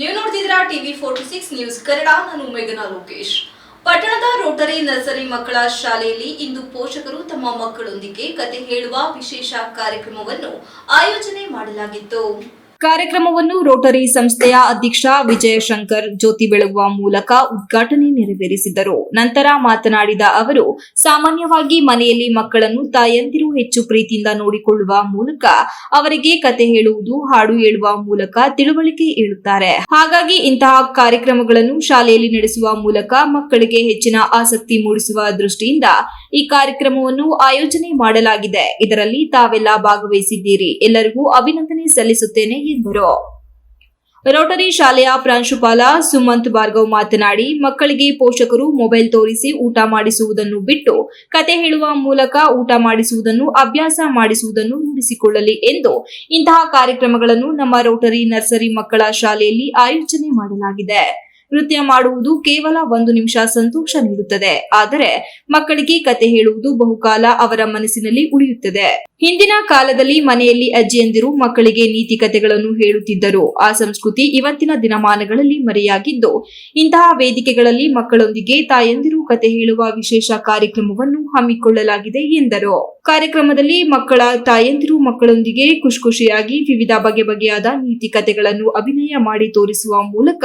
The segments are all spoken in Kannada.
ನೀವು ನೋಡ್ತಿದ್ದೀರಾ TV forty six news Kannada, ನಾನು ಮೇಘನಾ ಲೋಕೇಶ್. ಪಟ್ಟಣದ ರೋಟರಿ ನರ್ಸರಿ ಮಕ್ಕಳ ಶಾಲೆಯಲ್ಲಿ ಇಂದು ಪೋಷಕರು ತಮ್ಮ ಮಕ್ಕಳೊಂದಿಗೆ ಕತೆ ಹೇಳುವ ವಿಶೇಷ ಕಾರ್ಯಕ್ರಮವನ್ನು ಆಯೋಜನೆ ಮಾಡಲಾಗಿತ್ತು. ಕಾರ್ಯಕ್ರಮವನ್ನು ರೋಟರಿ ಸಂಸ್ಥೆಯ ಅಧ್ಯಕ್ಷ ವಿಜಯಶಂಕರ್ ಜ್ಯೋತಿ ಬೆಳಗುವ ಮೂಲಕ ಉದ್ಘಾಟನೆ ನೆರವೇರಿಸಿದರು. ನಂತರ ಮಾತನಾಡಿದ ಅವರು, ಸಾಮಾನ್ಯವಾಗಿ ಮನೆಯಲ್ಲಿ ಮಕ್ಕಳನ್ನು ತಾಯಂದಿರು ಹೆಚ್ಚು ಪ್ರೀತಿಯಿಂದ ನೋಡಿಕೊಳ್ಳುವ ಮೂಲಕ ಅವರಿಗೆ ಕತೆ ಹೇಳುವುದು, ಹಾಡು ಹೇಳುವ ಮೂಲಕ ತಿಳುವಳಿಕೆ ಹೇಳುತ್ತಾರೆ. ಹಾಗಾಗಿ ಇಂತಹ ಕಾರ್ಯಕ್ರಮಗಳನ್ನು ಶಾಲೆಯಲ್ಲಿ ನಡೆಸುವ ಮೂಲಕ ಮಕ್ಕಳಿಗೆ ಹೆಚ್ಚಿನ ಆಸಕ್ತಿ ಮೂಡಿಸುವ ದೃಷ್ಟಿಯಿಂದ ಈ ಕಾರ್ಯಕ್ರಮವನ್ನು ಆಯೋಜನೆ ಮಾಡಲಾಗಿದೆ. ಇದರಲ್ಲಿ ತಾವೆಲ್ಲ ಭಾಗವಹಿಸಿದ್ದೀರಿ. ಎಲ್ಲರಿಗೂ ಅಭಿನಂದನೆ ಸಲ್ಲಿಸುತ್ತೇನೆ. ಎಂದರು ರೋಟರಿ ಶಾಲೆಯ ಪ್ರಾಂಶುಪಾಲ ಸುಮಂತ್ ಭಾರ್ಗವ್ ಮಾತನಾಡಿ, ಮಕ್ಕಳಿಗೆ ಪೋಷಕರು ಮೊಬೈಲ್ ತೋರಿಸಿ ಊಟ ಮಾಡಿಸುವುದನ್ನು ಬಿಟ್ಟು, ಕತೆ ಹೇಳುವ ಮೂಲಕ ಊಟ ಮಾಡಿಸುವುದನ್ನು, ಅಭ್ಯಾಸ ಮಾಡಿಸುವುದನ್ನು ರೂಢಿಸಿಕೊಳ್ಳಲಿ ಎಂದು ಇಂತಹ ಕಾರ್ಯಕ್ರಮಗಳನ್ನು ನಮ್ಮ ರೋಟರಿ ನರ್ಸರಿ ಮಕ್ಕಳ ಶಾಲೆಯಲ್ಲಿ ಆಯೋಜನೆ ಮಾಡಲಾಗಿದೆ. ನೃತ್ಯ ಮಾಡುವುದು ಕೇವಲ ಒಂದು ನಿಮಿಷ ಸಂತೋಷ ನೀಡುತ್ತದೆ. ಆದರೆ ಮಕ್ಕಳಿಗೆ ಕತೆ ಹೇಳುವುದು ಬಹುಕಾಲ ಅವರ ಮನಸ್ಸಿನಲ್ಲಿ ಉಳಿಯುತ್ತದೆ. ಹಿಂದಿನ ಕಾಲದಲ್ಲಿ ಮನೆಯಲ್ಲಿ ಅಜ್ಜಿಯಂದಿರು ಮಕ್ಕಳಿಗೆ ನೀತಿ ಕಥೆಗಳನ್ನು ಹೇಳುತ್ತಿದ್ದರು. ಆ ಸಂಸ್ಕೃತಿ ಇವತ್ತಿನ ದಿನಮಾನಗಳಲ್ಲಿ ಮರೆಯಾಗಿದ್ದು, ಇಂತಹ ವೇದಿಕೆಗಳಲ್ಲಿ ಮಕ್ಕಳೊಂದಿಗೆ ತಾಯಂದಿರು ಕತೆ ಹೇಳುವ ವಿಶೇಷ ಕಾರ್ಯಕ್ರಮವನ್ನು ಹಮ್ಮಿಕೊಳ್ಳಲಾಗಿದೆ ಎಂದರು. ಕಾರ್ಯಕ್ರಮದಲ್ಲಿ ಮಕ್ಕಳ ತಾಯಂದಿರು ಮಕ್ಕಳೊಂದಿಗೆ ಖುಷಿ ಖುಷಿಯಾಗಿ ವಿವಿಧ ಬಗೆ ಬಗೆಯಾದ ನೀತಿ ಕಥೆಗಳನ್ನು ಅಭಿನಯ ಮಾಡಿ ತೋರಿಸುವ ಮೂಲಕ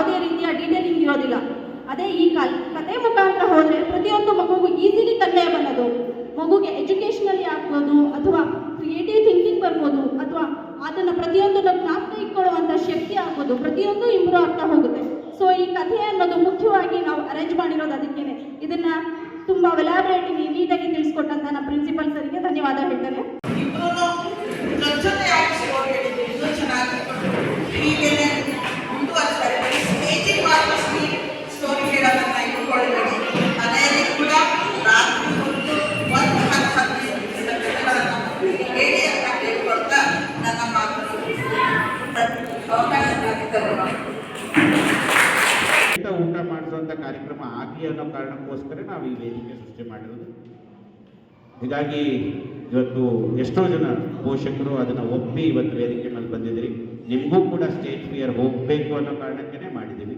ಯಾವುದೇ ರೀತಿಯ ಡೀಟೇಲಿಂಗ್ ಇರೋದಿಲ್ಲ. ಅದೇ ಈ ಕಾಲ್ ಕತೆ ಮುಖಾಂತರ ಹೋದರೆ ಪ್ರತಿಯೊಂದು ಮಗುಗೂ ಈಸಿಲಿ ಕನ್ನಡ ಬರೋದು. ಮಗುಗೆ ಎಜುಕೇಷನಲ್ಲಿ ಆಗ್ಬೋದು ಅಥವಾ ಕ್ರಿಯೇಟಿವ್ ಥಿಂಕಿಂಗ್ ಬರ್ಬೋದು ಅಥವಾ ಅದನ್ನು ಪ್ರತಿಯೊಂದು ಜ್ಞಾಪಕ ಇಟ್ಕೊಳ್ಳುವಂಥ ಶಕ್ತಿ ಆಗ್ಬೋದು. ಪ್ರತಿಯೊಂದು ಇಂಪ್ರೂವ್ ಆಗ್ತಾ ಹೋಗುತ್ತೆ. ಸೊ ಈ ಕಥೆ ಅನ್ನೋದು ಮುಖ್ಯವಾಗಿ ನಾವು ಅರೇಂಜ್ ಮಾಡಿರೋದು ಅದಕ್ಕೇನೆ. ಇದನ್ನ ತುಂಬ ವೆಲಾಬ್ರೇಟಿ ನೀಟಾಗಿ ತಿಳಿಸ್ಕೊಟ್ಟಂತ ನಮ್ಮ ಪ್ರಿನ್ಸಿಪಲ್ ಸರಿಗೆ ಧನ್ಯವಾದ ಹೇಳ್ತೇನೆ. ಊಟ ಮಾಡಿಸುವಂಥ ಕಾರ್ಯಕ್ರಮ ಆಗಲಿ ಅನ್ನೋ ಕಾರಣಕ್ಕೋಸ್ಕರ ನಾವು ಈ ವೇದಿಕೆ ಸೃಷ್ಟಿ ಮಾಡಿರೋದು. ಹೀಗಾಗಿ ಇವತ್ತು ಎಷ್ಟೋ ಜನ ಪೋಷಕರು ಅದನ್ನು ಒಪ್ಪಿ ಇವತ್ತು ವೇದಿಕೆ ಮೇಲೆ ಬಂದಿದ್ದೀರಿ. ನಿಮಗೂ ಕೂಡ ಸ್ಟೇಜ್ ಫಿಯರ್ ಹೋಗಬೇಕು ಅನ್ನೋ ಕಾರಣಕ್ಕೇ ಮಾಡಿದ್ದೀವಿ.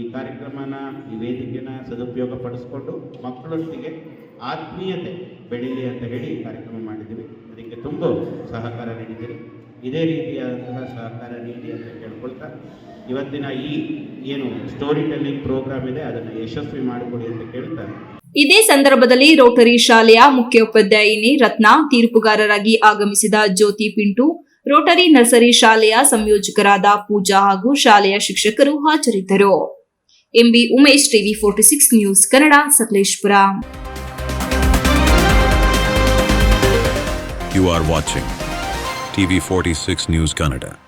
ಈ ಕಾರ್ಯಕ್ರಮನ, ಈ ವೇದಿಕೆನ ಸದುಪಯೋಗ ಪಡಿಸ್ಕೊಂಡು ಮಕ್ಕಳೊಟ್ಟಿಗೆ ಆತ್ಮೀಯತೆ ಬೆಳೀಲಿ ಅಂತ ಹೇಳಿ ಕಾರ್ಯಕ್ರಮ ಮಾಡಿದ್ದೀವಿ. ಅದಕ್ಕೆ ತುಂಬ ಸಹಕಾರ ನೀಡಿದ್ದೀರಿ. ಇದೇ ರೀತಿಯಾದಂತಹ ಸಹಕಾರ ನೀಡಿ ಅಂತ ಕೇಳ್ಕೊಳ್ತಾ ಇವತ್ತಿನ ಈ ಏನು ಸ್ಟೋರಿ ಟೆಲ್ಲಿಂಗ್ ಪ್ರೋಗ್ರಾಮ್ ಇದೆ ಅದನ್ನು ಯಶಸ್ವಿ ಮಾಡಿಕೊಡಿ ಅಂತ ಕೇಳ್ತಾ ಇದೇ ಸಂದರ್ಭದಲ್ಲಿ ರೋಟರಿ ಶಾಲೆಯ ಮುಖ್ಯೋಪಾಧ್ಯಾಯಿನಿ ರತ್ನ ತೀರ್ಪುಗಾರರಾಗಿ ಆಗಮಿಸಿದ ಜ್ಯೋತಿ ಪಿಂಟು ರೋಟರಿ ನರ್ಸರಿ ಶಾಲೆಯ ಸಂಯೋಜಕರಾದ ಪೂಜಾ ಹಾಗೂ ಶಾಲೆಯ ಶಿಕ್ಷಕರು ಹಾಜರಿದ್ದರು. MB Umesh TV forty six news Kannada Sakleshpur. You TV46 News Canada.